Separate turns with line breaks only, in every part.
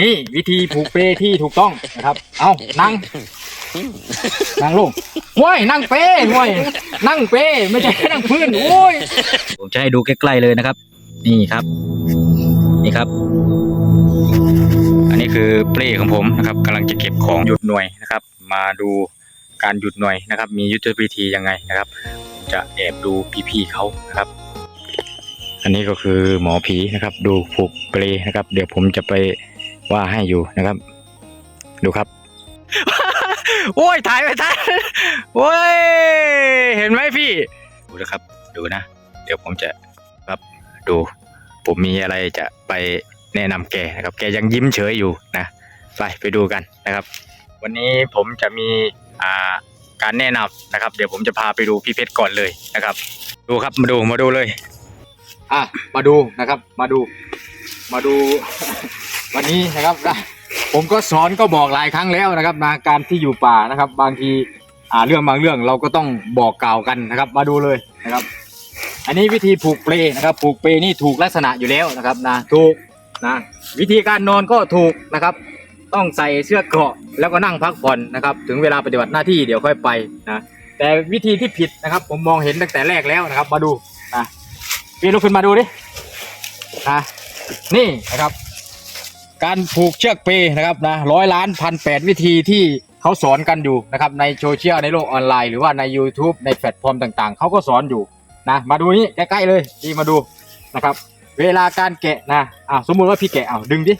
นี่วิธีผูกเปที่ถูกต้องนะครับ เอานั่ง นั่งลงห้วยนั่งเป้ห้วยนั่งเป้ไม่ใช่นั่งพื้นโอ้ยผมจะให้ดูใกล้ๆเลยนะครับ นี่ครับ นี่ครับ อันนี้คือเปลของผมนะครับกำลังจะเก็บของหยุดหน่วยนะครับ มาดูการหยุดหน่วยนะครับ มียุทธวิธียังไงนะครับผมจะแอบดูพี่ๆเขานะครับอันนี้ก็คือหมอผีนะครับ ดูผูกเปลนะครับ เดี๋ยวผมจะไป ว่าให้อยู่นะครับ ดูครับ โอ้ยถ่ายไปถ่ายโอ้ย เห็นไหมพี่ ดูนะครับ ดูนะ เดี๋ยวผมจะครับดู ผมมีอะไรจะไปแนะนำแกนะครับ แกยังยิ้มเฉยอยู่นะ ไปไปดูกันนะครับ วันนี้ผมจะมีอ่าการแนะนำนะครับ เดี๋ยวผมจะพาไปดูพี่เพชรก่อนเลยนะครับ ดูครับมาดูมาดูเลย อะมาดูนะครับ มาดู มาดูวันนี้นะครับนะผมก็สอนก็บอกหลายครั้งแล้วนะครับนะการที่อยู่ป่านะครับ บางทีอ่าเรื่องบางเรื่องเราก็ต้องบอกกล่าวกันนะครับ มาดูเลยนะครับ อันนี้วิธีผูกเปลนะครับ ผูกเปลนี่ถูกลักษณะอยู่แล้วนะครับนะถูกนะวิธีการนอนก็ถูกนะครับ ต้องใส่เสื้อเกราะแล้วก็นั่งพักผ่อนนะครับ ถึงเวลาปฏิบัติหน้าที่เดี๋ยวค่อยไปนะแต่วิธีที่ผิดนะครับ ผมมองเห็นตั้งแต่แรกแล้วนะครับ มาดูนะพี่ลุกขึ้นมาดูดินะ นี่นะครับ การผูกเชือกเปนะครับนะร้อยล้านพันแปดวิธีที่เขาสอนกันอยู่นะครับในโซเชียลในโลกออนไลน์หรือว่าใน YouTube ในแพลตฟอร์มต่างๆ เขาก็สอนอยู่นะมาดูนี่ใกล้ๆเลยดีมาดูนะครับ เวลาการแกะนะอ่าสมมุติว่าพี่แกะเอาดึงดิ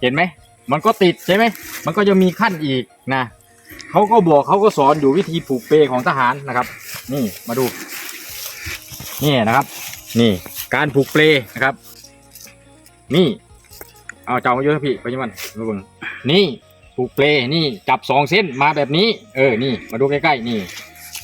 เห็นไหมมันก็ติดใช่ไหมมันก็จะมีขั้นอีกนะเขาก็บอกเขาก็สอนอยู่วิธีผูกเปของทหารนะครับ นี่มาดู นี่นะครับ นี่การผูกเปลนะครับ นี่ เอาเจ้ามาเยอะพี่ไปยังมันมาเบิ่งนี่ผูกเปลนี่จับสองเส้นมาแบบนี้ เออนี่ มาดูใกล้ๆนี่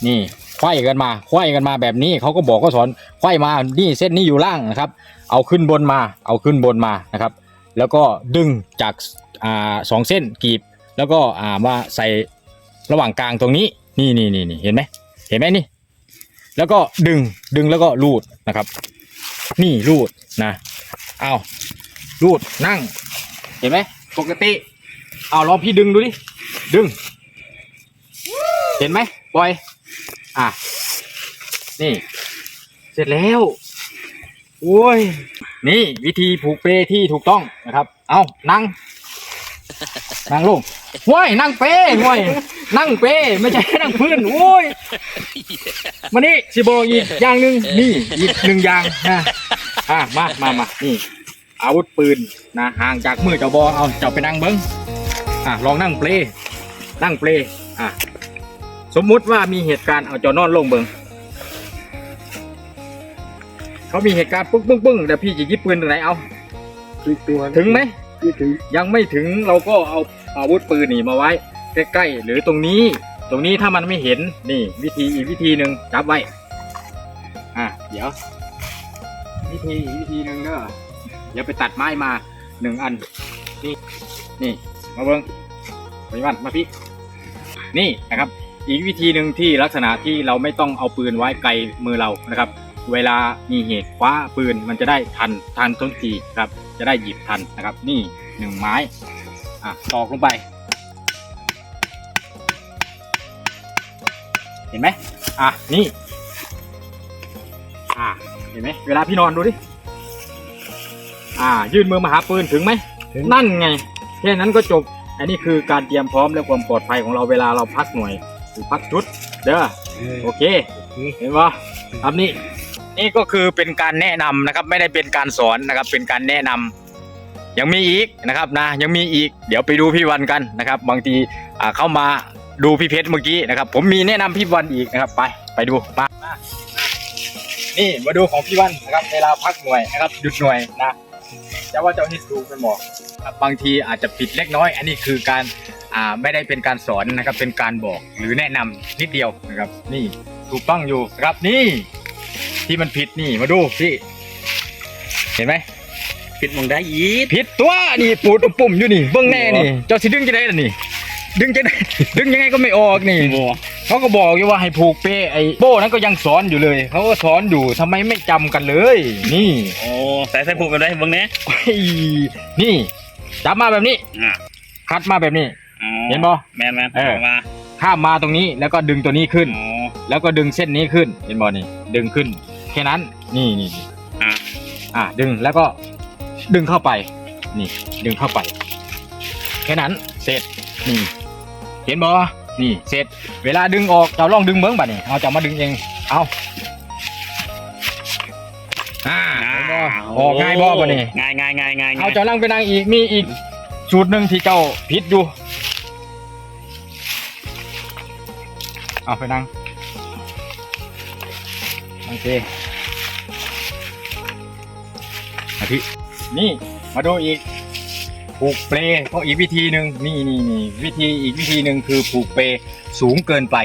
นี่ไขว้กันมาไขว้กันมาแบบนี้เขาก็บอกก็สอนไขว้มานี่เส้นนี้อยู่ล่างนะครับ เอาขึ้นบนมา เอาขึ้นบนมานะครับ แล้วก็ดึงจากอ่าสองเส้นกรีบ แล้วก็อ่ามาใส่ระหว่างกลางตรงนี้ นี่นี่นี่เห็นไหมเห็นไหมนี่ แล้วก็ดึงดึงแล้วก็รูดนะครับ นี่รูดนะเอารูดนั่ง เห็นไหมปกติเอาลองพี่ดึงดูดิดึง เห็นไหมปล่อย อะ นี่ เสร็จแล้วโอ้ย นี่วิธีผูกเปที่ถูกต้องนะครับ เอานั่ง นั่งลงห้วยนั่งเป้ห้วย นั่งเป้ไม่ใช่นั่งพื้นโอ้ยมานี่สิบอกอีกอย่างหนึ่งนี่อีกหนึ่งอย่างนะอะมามามานี่ อาวุธปืนนะห่างจากมือเจ้าบอเอาเจ้าไปนั่งเบิ้งอะลองนั่งเปลนั่งเปลอะสมมุติว่ามีเหตุการณ์เอาเจ้านอนลงเบิ้งเขามีเหตุการณ์ปึ้งปึ้งปึ้งแต่พี่จะยิบปืนตรงไหนเอา
คือตัว
ถึงไหม
คือถึง
ยังไม่ถึงเราก็เอาอาวุธปืนนี่มาไว้ ใกล้ๆหรือตรงนี้ ตรงนี้ถ้ามันไม่เห็นนี่ วิธีอีกวิธีหนึ่งจับไว้อะเดี๋ยว วิธีอีกวิธีหนึ่งเด้อเดี๋ยวไปตัดไม้มาหนึ่งอัน นี่นี่มาเบิ้งไปมันมาพี่นี่นะครับ อีกวิธีหนึ่งที่ลักษณะที่เราไม่ต้องเอาปืนไว้ไกลมือเรานะครับ เวลามีเหตุคว้าปืนมันจะได้ทันทันทุนทีครับ จะได้หยิบทันนะครับ นี่หนึ่งไม้อะตอกลงไป ห็นไหมอะนี่ อะเห็นไหมเวลาพี่นอนดูดิ อ่า ยื่นมือมาหาปืนถึงไหมนั่นไงแค่นั้นก็จบ อันนี้คือการเตรียมพร้อมและความปลอดภัยของเราเวลาเราพักหน่วยหรือพักชุด เด้อโอเค เห็นปะครับนี่นี่ก็คือเป็นการแนะนำนะครับ ไม่ได้เป็นการสอนนะครับ เป็นการแนะนำยังมีอีกนะครับนะยังมีอีก เดี๋ยวไปดูพี่วันกันนะครับ บางทีอ่าเข้ามา ดูพี่เพชรเมื่อกี้นะครับ ผมมีแนะนำพี่วันอีกนะครับ ไปไปดูมามานี่มาดูของพี่วันนะครับ เวลาพักหน่วยนะครับหยุดหน่วยนะจะว่าเจ้าฮิตดูเป็นหมอครับบางทีอาจจะผิดเล็กน้อย อันนี้คือการอ่าไม่ได้เป็นการสอนนะครับ เป็นการบอกหรือแนะนำนิดเดียวนะครับ นี่ถูกต้องอยู่นะครับนี่ ที่มันผิดนี่มาดูพี่เห็นไหม
ผิดมองได้ยีด
ผิดตัวนี่ปูดปุ่มอยู่นี่เบื้องแน่นี่ เจ้าสิดึงจะได้ล่ะนี่ ดึงจะได้ดึงยังไงก็ไม่ออกนี่
บัว
เขาก็บอกอยู่ว่าให้ผูกเป้ไอ้โบ้นั้นก็ยังสอนอยู่เลยเขาก็สอนอยู่ทำไมไม่จำกันเลย นี่
โอ้ใส่ใส่ผูกกันได้เบิ่งเนี้ย
เฮ้ยนี่จับมาแบบนี้
อะ
คัดมาแบบนี้
อ๋อ
เห็นบ่
แมนแมน
เออ
ออกมา
ข้ามมาตรงนี้แล้วก็ดึงตัวนี้ขึ้น
อ๋อ
แล้วก็ดึงเส้นนี้ขึ้นเห็นบ่นี่ดึงขึ้น แค่นั้นนี่นี่นี่
อะ
อะดึงแล้วก็ดึงเข้าไป นี่ ดึงเข้าไป แค่นั้นเสร็จนี่ เห็นบ่นี่เสร็จ เวลาดึงออกเราลองดึงเบิ้งบัดนี่เอาจะมาดึงเองเอาอ่าเห็นบ่ออกง่ายบ่บัดนี่
ง่ายง่ายง่ายง่าย
เอาเจ้านั่งไปนั่งอีกมีอีกสูตรหนึ่งที่เจ้าผิดอยู่เอาไปนั่งโอเคอาทินี่มาดูอีก ผูกเปลก็อีกวิธีหนึ่งนี่นี่นี่วิธีอีกวิธีหนึ่งคือผูกเปลสูงเกินไป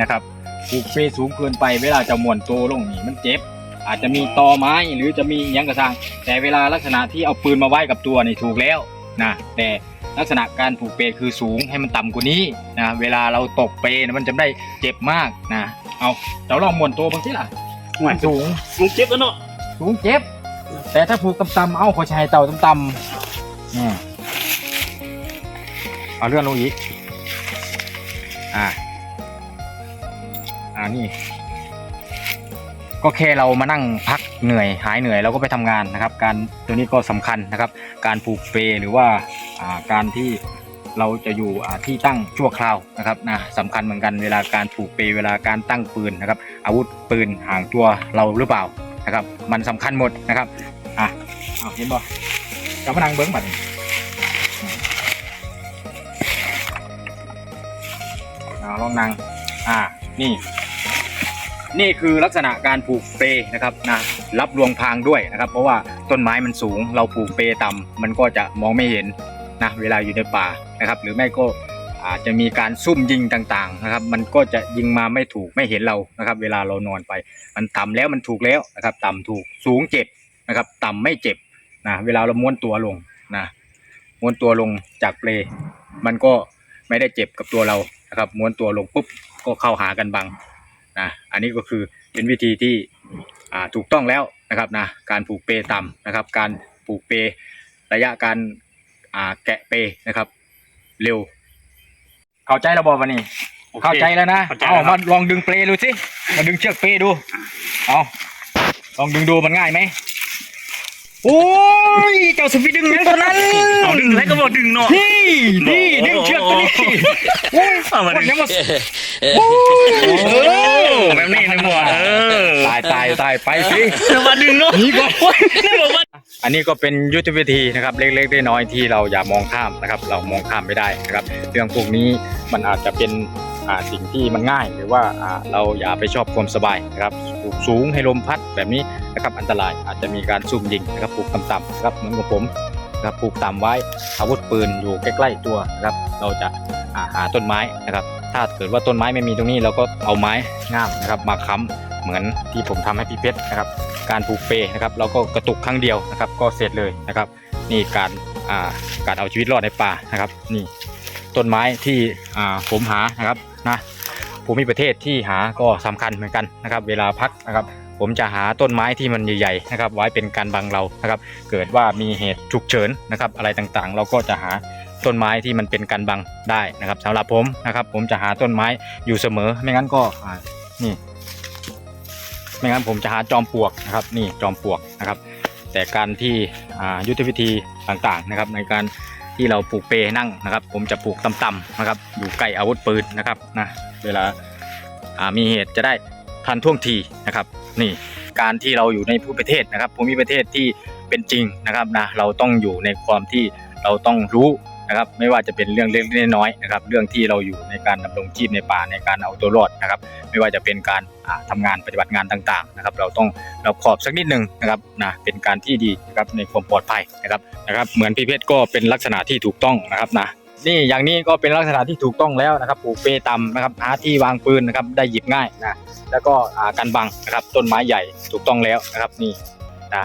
นะครับ ผูกเปลสูงเกินไป เวลาจะม้วนตัวลงนี่มันเจ็บ อาจจะมีตอไม้หรือจะมีอิหยังกระซังแต่เวลาลักษณะที่เอาปืนมาไว้กับตัวนี่ถูกแล้วนะแต่ลักษณะการผูกเปคือสูงให้มันต่ำกว่านี้นะเวลาเราตกเปนะมันจะไม่ได้เจ็บมากนะเอาเจ้าลองม้วนตัวบางทีล่ะ
หวาน
สูง
ลุงเจ็บแล้วเนาะ
สูงเจ็บ แต่ถ้าผูกต่ำๆเอาขอชายเต่าต่ำๆอืม เอาเลื่อนลงอีก อ่า อ่านี่ ก็แค่เรามานั่งพักเหนื่อยหายเหนื่อยเราก็ไปทำงานนะครับ การตัวนี้ก็สำคัญนะครับ การผูกเปหรือว่าอ่าการที่เราจะอยู่อ่าที่ตั้งชั่วคราวนะครับนะสำคัญเหมือนกันเวลาการผูกเปเวลาการตั้งปืนนะครับ อาวุธปืนห่างตัวเราหรือเปล่านะครับ มันสำคัญหมดนะครับอะเอาเห็นบ่จะมานั่งเบิ้งบัดนี้ อ่าลองนั่งอ่านี่ นี่คือลักษณะการผูกเปรนะครับนะรับรวงพางด้วยนะครับ เพราะว่าต้นไม้มันสูง เราผูกเปรต่ำมันก็จะมองไม่เห็นนะเวลาอยู่ในป่านะครับ หรือไม่ก็อาจจะมีการซุ่มยิงต่างๆนะครับ มันก็จะยิงมาไม่ถูกไม่เห็นเรานะครับ เวลาเรานอนไป มันต่ำแล้วมันถูกแล้วนะครับ ต่ำถูกสูงเจ็บนะครับ ต่ำไม่เจ็บนะเวลาเราม้วนตัวลงนะม้วนตัวลงจากเปลมันก็ไม่ได้เจ็บกับตัวเรา นะครับม้วนตัวลงปุ๊บก็เข้าหากันบังนะอันนี้ก็คือเป็นวิธีที่อ่าถูกต้องแล้วนะครับนะการผูกเปต่ำนะครับ การผูกเประยะการอ่าแกะเปนะครับเร็ว เข้าใจแล้วบอวันนี้
โอค
เข้าใจแล้วนะ
เข้าใจ
เอา
แล้วค
มา
รับ
ลองดึงเปลดูสิมาดึงเชือกเปลดูเอาลองดึงดูมันง่ายไหม โอ้ย เจ้าสุฟิดึงยังตอนนั้น
เอาดึงแล้วก็บอกดึงเนาะ
นี่นี่ดึงเชือกตัวนี้โอ้ย
เอามาดึง
ยังมา
โอ้แบบนี้เลยหมดเออ
ตายตายตายไปสิ
เอามาดึงเนาะ
หนีก่อน
นี่บอกว่า
อันนี้ก็เป็นยุทธวิธีนะครับเล็กๆน้อยๆที่เราอย่ามองข้ามนะครับ เรามองข้ามไม่ได้นะครับ เรื่องพวกนี้มันอาจจะเป็นอ่าสิ่งที่มันง่าย หรือว่าอ่าเราอย่าไปชอบความสบายนะครับปลูก สูงให้ลมพัดแบบนี้นะครับอันตรายอาจจะมีการซุ่มยิงนะครับปลูกต่ำๆนะครับเหมือนกับผมนะครับปลูกต่ำไว้อาวุธปืนอยู่ใกล้ๆตัวนะครับ เราจะาหาต้นไม้นะครับ ถ้าเกิดว่าต้นไม้ไม่มีตรงนี้เราก็เอาไม้งามนะครับ มาค้ำเหมือนที่ผมทำให้พี่เพชรนะครับ การผูกเปนะครับเราก็กระตุกครั้งเดียวนะครับ ก็เสร็จเลยนะครับ นี่การาการเอาชีวิตรอดในป่านะครับ นี่ต้นไม้ที่ผมหานะครับนะ ภูมิประเทศที่หาก็สำคัญเหมือนกันนะครับ เวลาพักนะครับ ผมจะหาต้นไม้ที่มันใหญ่ๆนะครับ ไว้เป็นการบังเรานะครับ เกิดว่ามีเหตุฉุกเฉินนะครับ อะไรต่างๆ เราก็จะหาต้นไม้ที่มันเป็นการบังได้นะครับสำหรับผมนะครับ ผมจะหาต้นไม้อยู่เสมอ ไม่งั้นก็นี่ ไม่งั้นผมจะหาจอมปลวกนะครับ นี่จอมปลวกนะครับ แต่การที่อ่ายุทธวิธีต่างๆนะครับ ในการที่เราปลูกเปนั่งนะครับ ผมจะปลูกต่ำๆนะครับ อยู่ใกล้อาวุธปืนนะครับนะ เวลามีเหตุจะได้ทันท่วงทีนะครับ นี่การที่เราอยู่ในภูมิประเทศนะครับภูมิประเทศที่เป็นจริงนะครับนะเราต้องอยู่ในความที่เราต้องรู้นะครับไม่ว่าจะเป็นเรื่องเล็กๆน้อยๆนะครับเรื่องที่เราอยู่ในการดำรงชีพในป่าในการเอาตัวรอดนะครับ ไม่ว่าจะเป็นการอ่าทำงานปฏิบัติงานต่างๆนะครับ เราต้องเราขอบสักนิดหนึ่งนะครับนะเป็นการที่ดีนะครับในความปลอดภัยนะครับนะครับ เหมือนพี่เพชรก็เป็นลักษณะที่ถูกต้องนะครับนะ นี่อย่างนี้ก็เป็นลักษณะที่ถูกต้องแล้วนะครับปลูกเปตำนะครับหาที่วางปืนนะครับได้หยิบง่ายนะแล้วก็อ่ากันบังนะครับต้นไม้ใหญ่ถูกต้องแล้วนะครับนี่นะ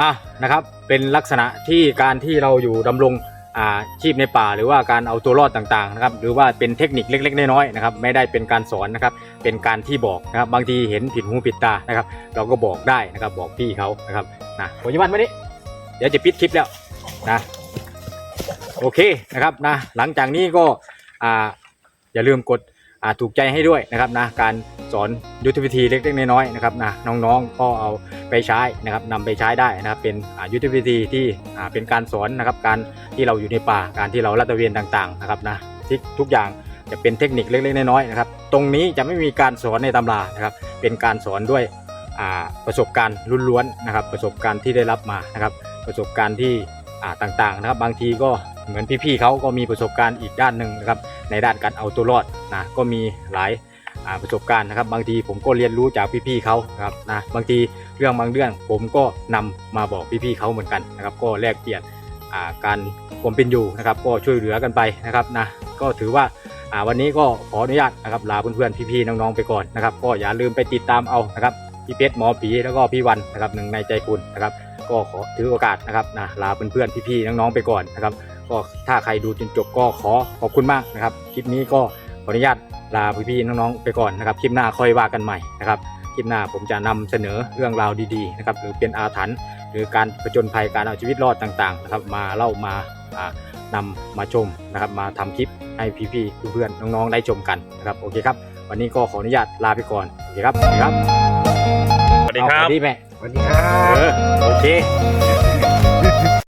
อะนะครับเป็นลักษณะที่การที่เราอยู่ดำรงอาชีพในป่าหรือว่าการเอาตัวรอดต่างๆนะครับหรือว่าเป็นเทคนิคเล็ก ๆ น้อยๆนะครับไม่ได้เป็นการสอนนะครับเป็นการที่บอกนะครับบางทีเห็นผิดหูผิดตานะครับเราก็บอกได้นะครับบอกพี่เขานะครับนะปัจจุบันวันนี้ เดี๋ยวจะปิดคลิปแล้วนะ โอเคนะครับนะหลังจากนี้ก็อ่าอย่าลืมกดอ่าถูกใจให้ด้วยนะครับนะการสอนยุทธวิธีเล็กๆน้อยๆนะครับนะน้องๆก็เอาไปใช้นะครับนำไปใช้ได้นะครับเป็นอ่ายุทธวิธีที่อ่าเป็นการสอนนะครับการที่เราอยู่ในป่าการที่เราลาดตระเวนต่างๆนะครับนะทุกทุกอย่างจะเป็นเทคนิคเล็กๆน้อยๆนะครับตรงนี้จะไม่มีการสอนในตำรานะครับเป็นการสอนด้วยประสบการณ์ล้วนๆนะครับประสบการณ์ที่ได้รับมานะครับประสบการณ์ที่อ่าต่างๆนะครับบางทีก็ เหมือนพี่ๆเขาก็มีประสบการณ์อีกด้านหนึ่งนะครับ ในด้านการเอาตัวรอดนะก็มีหลายาประสบการณ์นะครับ บางทีผมก็เรียนรู้จากพี่ๆเขาครับนะบางทีเรื่องบางเรื่องผมก็นำมาบอกพี่ๆเขาเหมือนกันนะครับ ก็แลกเปลี่ยนาการความเป็นอยู่นะครับ ก็ช่วยเหลือกันไปนะครับนะก็ถือว่าอ่าวันนี้ก็ขออนุญาตนะครับลาเพื่อนๆพี่ๆน้องๆไปก่อนนะครับ ก็อย่าลืมไปติดตามเอานะครับพี่เพชรหมอผีแล้วก็พี่วันนะครับหนึ่งในใจคุณนะครับ ก็ขอถือโอกาสนะครับนะลาเพื่อนๆพี่ๆน้องๆไปก่อนนะครับ ก็ถ้าใครดูจนจบก็ขอขอบคุณมากนะครับ คลิปนี้ก็ขออนุญาตลาพี่ๆน้องๆไปก่อนนะครับ คลิปหน้าค่อยว่ากันใหม่นะครับ คลิปหน้าผมจะนำเสนอเรื่องราวดีๆนะครับหรือเป็นอาถรรพ์หรือการผจญภัยการเอาชีวิตรอดต่างๆนะครับมาเล่ามาอ่านำมาชมนะครับ มาทำคลิปให้พี่ๆเพื่อนๆน้องๆได้ชมกันนะครับโอเคครับ วันนี้ก็ขออนุญาตลาไปก่อนโอเคครับสวัสดีครับ
สวัสดีครับ
เอาสวัสดีแม่
สวัสดีครับ
เออโอเค
เอ